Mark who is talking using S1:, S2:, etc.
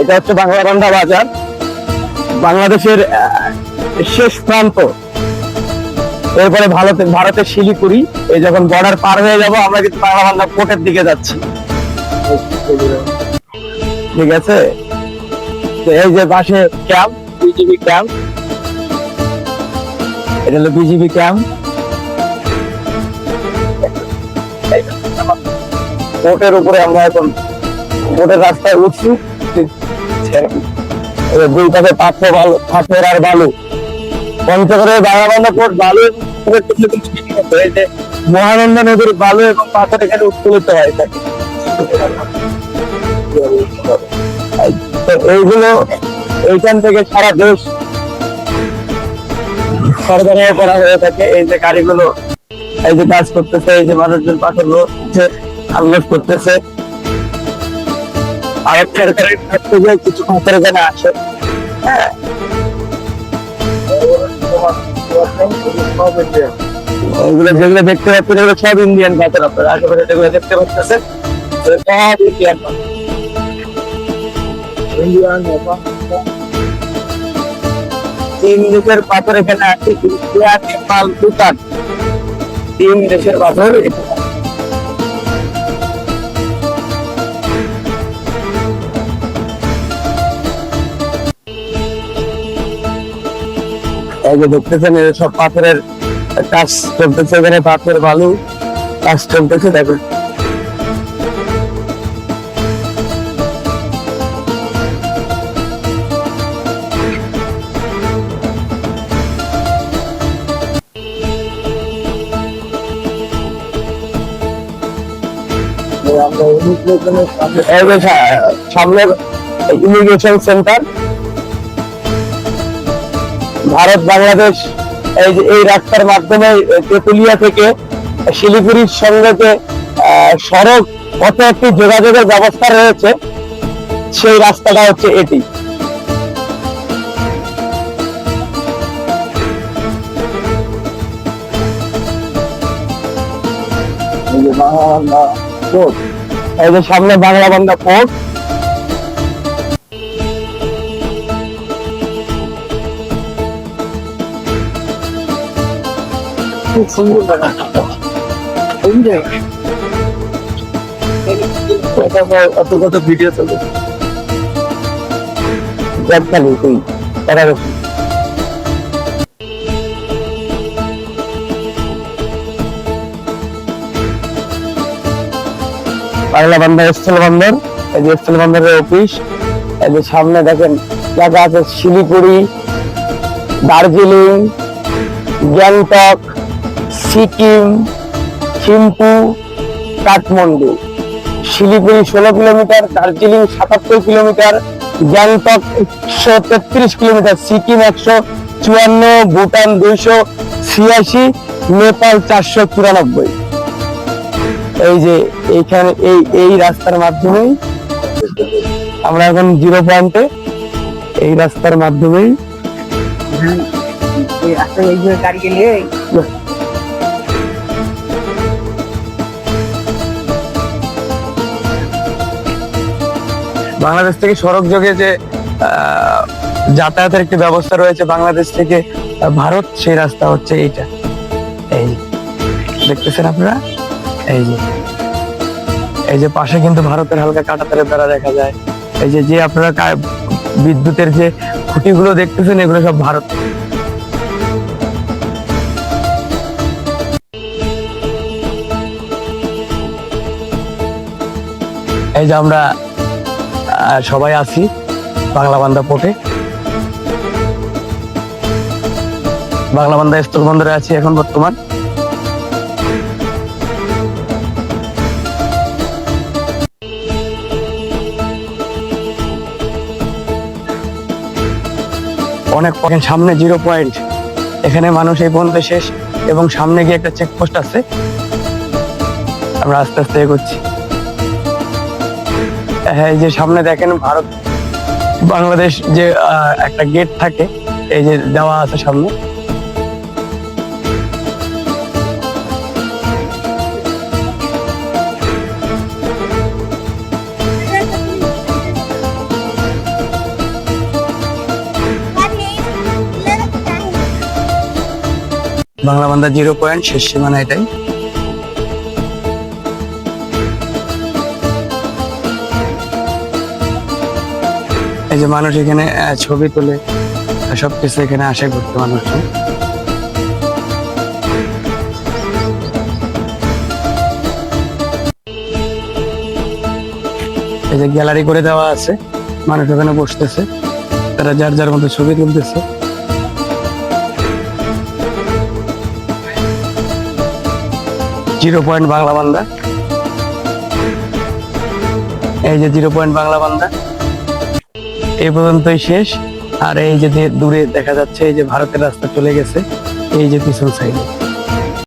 S1: এটা হচ্ছে বাংলাবান্ধা বাজার, বাংলাদেশের শেষ প্রান্ত। এরপরে ভারতের ভারতের শিলিগুড়ি, এই যখন বর্ডার পার হয়ে যাব, আমরা কিন্তু বাংলাবান্ধা পোর্টের দিকে যাচ্ছি। ঠিক আছে? এই যে পাশে ক্যাম্প বিজিবি ক্যাম্প এটা হলো বিজিবি ক্যাম্প পোর্টের উপরে আমরা এখন পোর্টের রাস্তায় উঠছি। পাথর বালু আর বালু পঞ্চগড়ে বাংলাবান্ধা পোর্ট বালু যে মহানন্দা নদীর বালু এবং পাথর এখানে থাকে। এইগুলো এইখান থেকে সারা দেশ সরবরাহ করা হয়ে থাকে। এই যে গাড়িগুলো, এই যে কাজ করতেছে, এই যে মানুষজন পাথর আনলোড করতেছে। সরকারের কিছু পাথর এখানে আসে হ্যাঁ। যেগুলো দেখতে পাচ্ছেন এগুলো সব ইন্ডিয়ান পাথর আপনারা। আশেপাশে যেগুলো দেখতে পাচ্ছেন। সব ইন্ডিয়ান পাথর তিন দেশের পাথর এখানে আছে ইন্ডিয়া নেপাল ভুটান তিন দেশের পাথর। এখানে এই যে দেখতেছেন সব পাথরের কাজ চলতেছে এখানে পাথর বালু, কাজ চলতেছে, দেখুন। এই যে সা- সামনে ইমিগ্রেশন সেন্টার ভারত, বাংলাদেশ, এই যে এই রাস্তার মাধ্যমে তেতুলিয়া থেকে শিলিগুড়ির সঙ্গে যে সড়ক পথে একটি যোগাযোগের ব্যবস্থা রয়েছে, সেই রাস্তাটা হচ্ছে এটি। এই যে সামনে বাংলা বান্ধা পোর্ট। খুব সুন্দর বাংলা বান্ধব স্থল বন্দর। এই যে স্থল বন্দরের অফিস এই যে সামনে দেখেন, জায়গা আছে শিলিগুড়ি, দার্জিলিং, গ্যাংটক। সিকিম থিম্পু কাঠমান্ডু। শিলিগুড়ি ষোলো কিলোমিটার দার্জিলিং সাতাত্তর কিলোমিটার গ্যাংটক একশো তেত্রিশ কিলোমিটার সিকিম একশো চুয়ান্ন ভুটান দুইশো ছিয়াশি নেপাল চারশো চুরানব্বই। এই যে এইখানে এই এই রাস্তার মাধ্যমেই আমরা এখন জিরো পয়েন্টে এই রাস্তার মাধ্যমেই
S2: রাস্তায় এই গাড়ি গেলে
S1: বাংলাদেশ থেকে সড়ক যোগে যে যাতায়াতের একটি ব্যবস্থা রয়েছে বাংলাদেশ থেকে ভারত, সেই রাস্তা হচ্ছে এইটা। এই। দেখতেছেন আপনারা? এই যে এই যে পাশে কিন্তু ভারতের হালকা কাটাতারের বেড়া দেখা যায়। এই যে যে আপনারা বিদ্যুতের যে খুঁটিগুলো দেখতেছেন, এগুলো সব ভারত। এই যে আমরা সবাই আছি বাংলা বান্দা পোর্টে বাংলা বান্দা স্থল বন্দরে আছি এখন বর্তমান। অনেক সামনে জিরো পয়েন্ট এখানে মানুষ এই পর্যন্ত শেষ এবং সামনে গিয়ে একটা চেকপোস্ট আছে। আমরা আস্তে আস্তে এগোচ্ছি। হ্যাঁ, এই যে সামনে দেখেন ভারত, বাংলাদেশ যে একটা গেট থাকে, এই যে দেওয়া আছে সামনে। বাংলা বান্ধা জিরো পয়েন্ট শেষ সীমানা এটাই। এই যে মানুষ এখানে ছবি তোলে সব কিছু এখানে আসে ঘুরতে মানুষ। এই যে গ্যালারি করে দেওয়া আছে, মানুষ ওখানে বসতেছে, তারা যার যার মতো ছবি তুলতেছে। জিরো পয়েন্ট বাংলা বান্দা। এই যে জিরো পয়েন্ট বাংলা বান্দা। এই পর্যন্তই শেষ। আর এই যে দূরে দেখা যাচ্ছে, এই যে ভারতের রাস্তা চলে গেছে, এই যে পিছন সাইডে